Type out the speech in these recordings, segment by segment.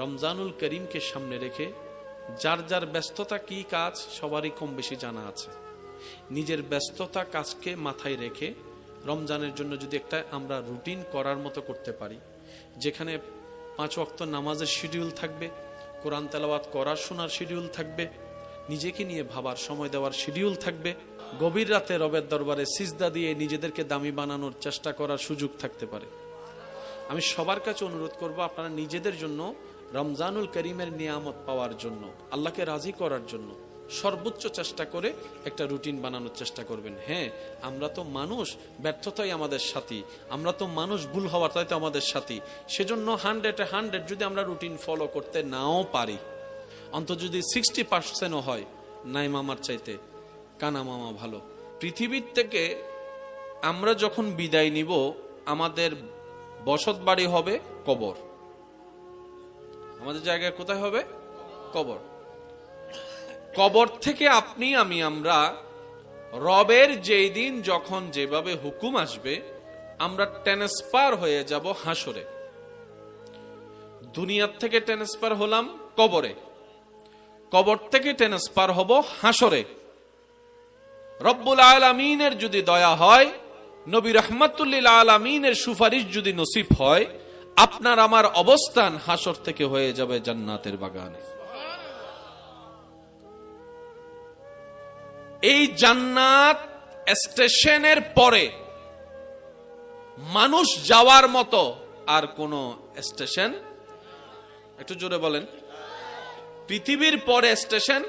রমজানুল করিমকে সামনে রেখে যার যার ব্যস্ততা কি কাজ সবারই কম বেশি জানা আছে। নিজের ব্যস্ততা কাজকে মাথায় রেখে রমজানের জন্য যদি একটা আমরা রুটিন করার মতো করতে পারি, যেখানে পাঁচ ওয়াক্ত নামাজের শিডিউল থাকবে, কোরআন তেলাওয়াত করার শোনার শিডিউল থাকবে, নিজেকে নিয়ে ভাবার সময় দেওয়ার শিডিউল থাকবে, গভীর রাতে রবের দরবারে সিজদা দিয়ে নিজেদেরকে দামি বানানোর চেষ্টা করার সুযোগ থাকতে পারে। আমি সবার কাছে অনুরোধ করব, আপনারা নিজেদের জন্য রমজানুল করিমের নিয়ামত পাওয়ার জন্য, আল্লাহকে রাজি করার জন্য সর্বোচ্চ চেষ্টা করে একটা রুটিন বানানোর চেষ্টা করবেন। হ্যাঁ আমরা তো মানুষ, ব্যর্থতাই আমাদের সাথী। আমরা তো মানুষ, ভুল হওয়ার তাই তো আমাদের সাথী। সেজন্য হান্ড্রেডে হান্ড্রেড যদি আমরা রুটিন ফলো করতে নাও পারি, অন্তত যদি সিক্সটি পার্সেন্টও হয় নাই মামার চাইতে, কানা মামা ভালো। পৃথিবীর থেকে আমরা যখন বিদায় নিব, আমাদের বসত বাড়ি হবে কবর। আমাদের জায়গায় কোথায় হবে? কবর। কবর থেকে আপনি, আমি, আমরা রবের যেই দিন যখন যেভাবে হুকুম আসবে, আমরা ট্রান্সফার হয়ে যাব হাসরে দুনিয়ার থেকে ট্রান্সফার হলাম কবরে। কবর থেকে ট্রান্সফার হব হাসরে রব্বুল আলমিনের যদি দয়া হয়, নবী রহমতুল্লিল আলমিনের সুপারিশ যদি নসিব হয় আপনার আমার অবস্থান হাসর থেকে হয়ে যাবে জান্নাতের বাগানে। এই জান্নাত স্টেশনের পরে মানুষ যাওয়ার মতো আর কোন স্টেশন? একটু জোরে বলেন। পৃথিবীর পরে স্টেশন?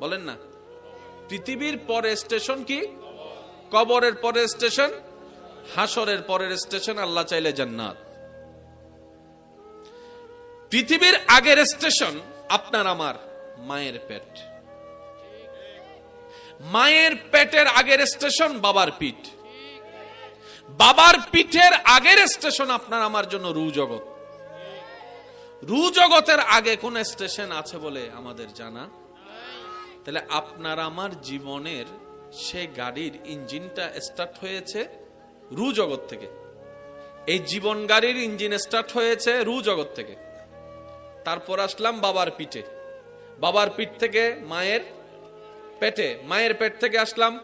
বলেন না। পৃথিবীর পরে স্টেশন কি? কবরের পরে স্টেশন? হাসরের পরের স্টেশন আল্লাহ চাইলে জান্নাত। পৃথিবীর আগের স্টেশন আপনার আমার মায়ের পেট। মায়ের পেটের আগের স্টেশন বাবার পিঠ। বাবার পিঠের আগের স্টেশন আপনার আমার জন্য রু জগৎ। রু জগতের আগে কোন স্টেশন আছে বলে আমাদের জানা? তাহলে আপনার আমার জীবনের সে গাড়ির ইঞ্জিনটা স্টার্ট হয়েছে রু জগৎ থেকে। এই জীবন গাড়ির ইঞ্জিন স্টার্ট হয়েছে রু জগৎ থেকে। তারপর আসলাম বাবার পিঠে। বাবার পিঠ থেকে মায়ের পেটে, মায়ের পেট থেকে আসলাম।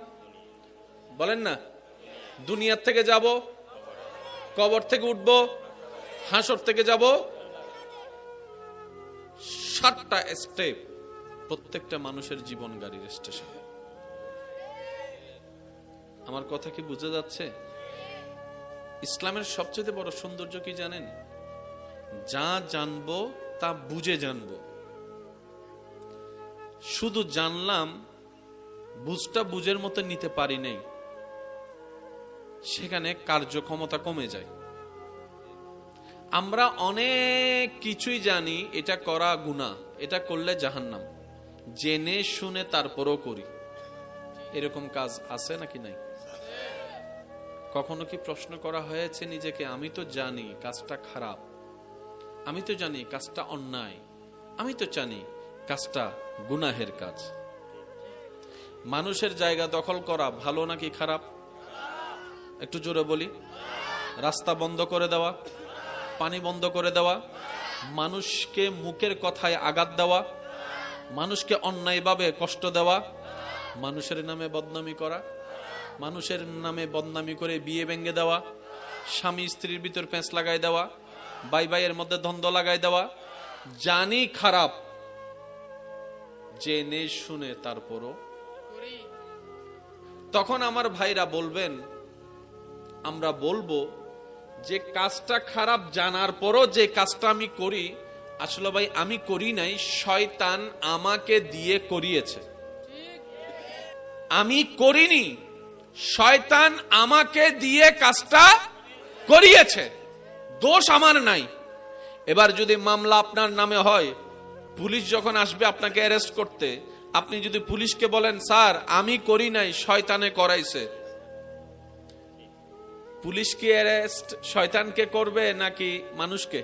বলেন না, দুনিয়ার থেকে যাব, কবর থেকে উঠব, হাসর থেকে যাব। সাতটা স্টেপ প্রত্যেকটা মানুষের জীবন গাড়ির স্টেশন আমার কথা কি বুঝে যাচ্ছে? ইসলামের সবচেয়ে বড় সৌন্দর্য কি জানেন? যা জানব তা বুঝে জানব। শুধু জানলাম, বুঝটা বুঝের মতো নিতে পারি নাই। সেখানে কার্যক্ষমতা কমে যায়। আমরা অনেক কিছুই জানি, এটা করা গুণা এটা করলে জাহান্নাম। জেনে শুনে তারপরও করি। এরকম কাজ আছে নাকি নাই? কখনো কি প্রশ্ন করা হয়েছে নিজেকে, আমি তো জানি কাজটা খারাপ, আমি তো জানি কাজটা অন্যায়, আমি তো জানি কাজটা গুনাহের কাজ মানুষের জায়গা দখল করা ভালো নাকি খারাপ? একটু জোরে বলি। রাস্তা বন্ধ করে দেওয়া, পানি বন্ধ করে দেওয়া, মানুষকে মুখের কথায় আঘাত দেওয়া, মানুষকে অন্যায়ভাবে কষ্ট দেওয়া, মানুষের নামে বদনামি করা। মানুষের নামে বদনামি করে বিয়ে ভেঙে দেওয়া, স্বামী স্ত্রীর ভিতর পেঁচ লাগাই দেওয়া, বাই বাইয়ের মধ্যে ধন্দ লাগাই দেওয়া, জানি খারাপ। জেনে শুনে তারপরও। তখন আমার ভাইরা বলবেন, আমরা বলব যে কাজটা খারাপ জানার পরও যে কাজটা আমি করি, আসলে ভাই আমি করি নাই, শয়তান আমাকে দিয়ে করিয়েছে। আমি করিনি। শয়তান আমাকে দিয়ে কাজটা করিয়েছে। দোষ আমার নাই। এবার যদি মামলা আপনার নামে হয়, পুলিশ যখন আসবে আপনাকে অ্যারেস্ট করতে, আপনি যদি পুলিশকে বলেন, স্যার, আমি করি নাই, শয়তানে করাইছে। পুলিশ কি অ্যারেস্ট শয়তানকে করবে নাকি মানুষকে?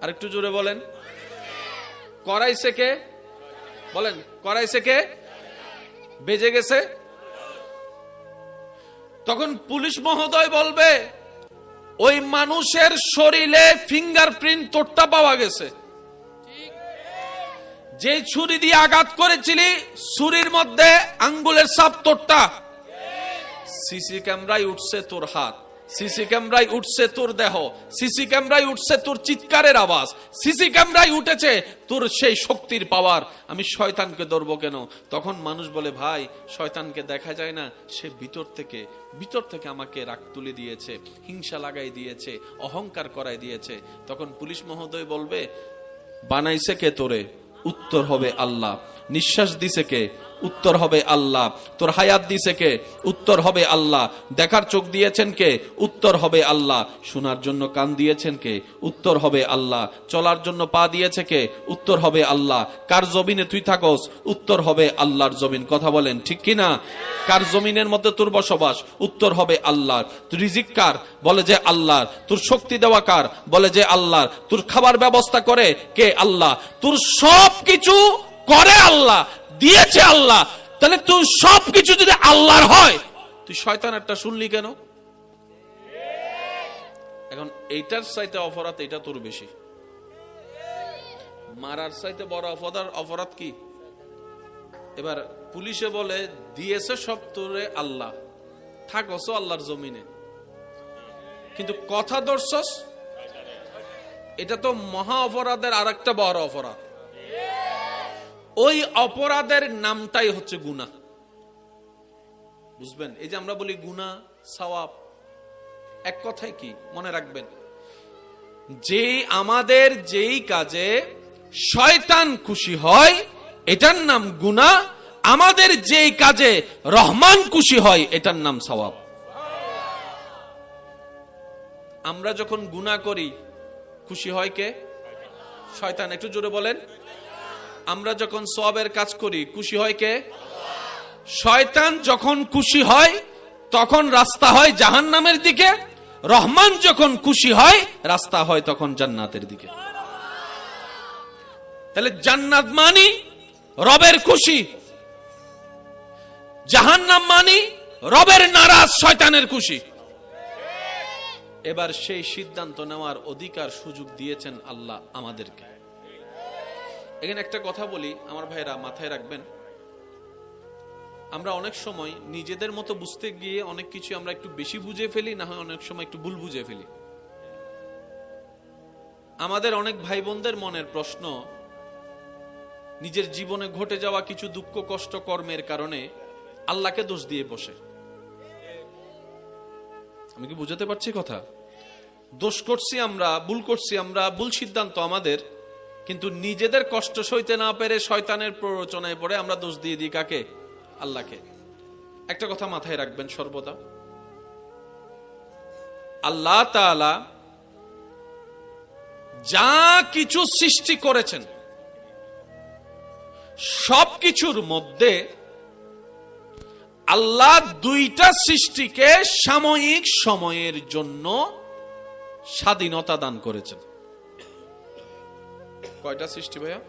আরেকটু জোরে বলেন। করাইছে কে? বলেন, করাইছে কে? বেজে গেছে। তখন পুলিশ মহোদয় বলবে, ওই মানুষের শরীরে ফিঙ্গারপ্রিন্ট তোরটা পাওয়া গেছে। যে ছুরি দিয়ে আঘাত করেছিলি, ছুরির মধ্যে আঙ্গুলের সাপ তোরটা সিসি ক্যামেরায় উঠছে তোর হাত। সিসি ক্যামেরায় উঠছে তোর দেহ, সিসি ক্যামেরায় উঠছে তোর চিৎকারের আওয়াজ, সিসি ক্যামেরায় উঠেছে তোর সেই শক্তির পাওয়ার আমি শয়তানকে ধরবো কেন? তখন মানুষ বলে, ভাই, শয়তানকে দেখা যায় না, সে ভিতর থেকে ভিতর থেকে আমাকে রাগ তুলে দিয়েছে, হিংসা লাগাই দিয়েছে, অহংকার করাই দিয়েছে। তখন পুলিশ মহোদয় বলবে, বানাইছে কে তোরে? উত্তর হবে আল্লাহ। নিঃশ্বাস দিছে কে? উত্তর হবে আল্লাহ। তোর হায়াত দিছে কে? উত্তর হবে আল্লাহ। দেখার চোখ দিয়েছেন কে? উত্তর হবে আল্লাহ। শোনার জন্য কান দিয়েছেন কে? উত্তর হবে আল্লাহ। চলার জন্য পা দিয়েছে কে? উত্তর হবে আল্লাহ। কার জমিনে তুই থাকস? উত্তর হবে আল্লাহর জমিন। কথা বলেন, ঠিক কি না? কার জমিনের মধ্যে তোর বসবাস? উত্তর হবে আল্লাহ। তুই রিজিক কার? বলে যে আল্লাহ তোর শক্তি দেওয়া কার? বলে যে আল্লাহ তোর খাবার ব্যবস্থা করে কে? আল্লাহ। তোর সব কিছু করে আল্লাহ, দিয়েছে আল্লাহ, তাহলে তুই সব কিছু যদি আল্লাহর হয়, তুই শয়তান একটা শুনলি কেন? এখন এইটার চাইতে অপরাধ এটা তোর বেশি। মারার চাইতে বড় অপরাধ অপরাধ কি? এবার পুলিশে বলে, দিয়েছে সব তোরে আল্লাহ থাকস আল্লাহর জমিনে। কিন্তু কথা দর্শস এটা তো মহা অপরাধের আর একটা বড় অপরাধ। ওই অপরাধের নামটাই হচ্ছে গুণা বুঝবেন? এই যে আমরা বলি গুণা সওয়াব, এক কথায় কি? মনে রাখবেন। যে আমাদের যেই কাজে শয়তান খুশি হয়, এটার নাম গুণা আমাদের যেই কাজে রহমান খুশি হয়, এটার নাম সওয়াব। আমরা যখন গুণা করি, খুশি হয় কে? শয়তান। একটু জোরে বলেন। আমরা যখন সবের কাজ করি, খুশি হয় কে? শয়তান যখন খুশি হয়, তখন রাস্তা হয় জাহান নামের দিকে। রহমান যখন খুশি হয়, রাস্তা হয় তখন জান্নাতের দিকে। তাহলে জান্নাত মানি রবের খুশি। জাহান্নাম মানি রবের নারাজ শয়তানের খুশি। এবার সেই সিদ্ধান্ত নেওয়ার অধিকার সুযোগ দিয়েছেন আল্লাহ আমাদেরকে। এখানে একটা কথা বলি, আমার ভাইরা মাথায় রাখবেন। আমরা অনেক সময় নিজেদের মতো বুঝতে গিয়ে অনেক কিছু আমরা একটু বেশি বুঝে ফেলি, না হয় অনেক সময় একটু ভুল বুঝে ফেলি। আমাদের অনেক ভাই বোনদের মনের প্রশ্ন, নিজের জীবনে ঘটে যাওয়া কিছু দুঃখ, কষ্ট, কর্মের কারণে আল্লাহকে দোষ দিয়ে বসে। আমি কি বুঝাতে পারছি কথা? দোষ করছি আমরা, ভুল করছি আমরা, ভুল সিদ্ধান্ত আমাদের। কিন্তু নিজেদের কষ্ট সইতে না পেরে শয়তানের প্ররোচনায় পড়ে আমরা দোষ দিয়ে দিই কাকে? আল্লাহকে। একটা কথা মাথায় রাখবেন সর্বদা। আল্লাহ তাআলা যা কিছু সৃষ্টি করেছেন সব কিছুর মধ্যে আল্লাহ দুইটা সৃষ্টিকে সাময়িক সময়ের জন্য স্বাধীনতা দান করেছেন। Pode assistir, Bahia?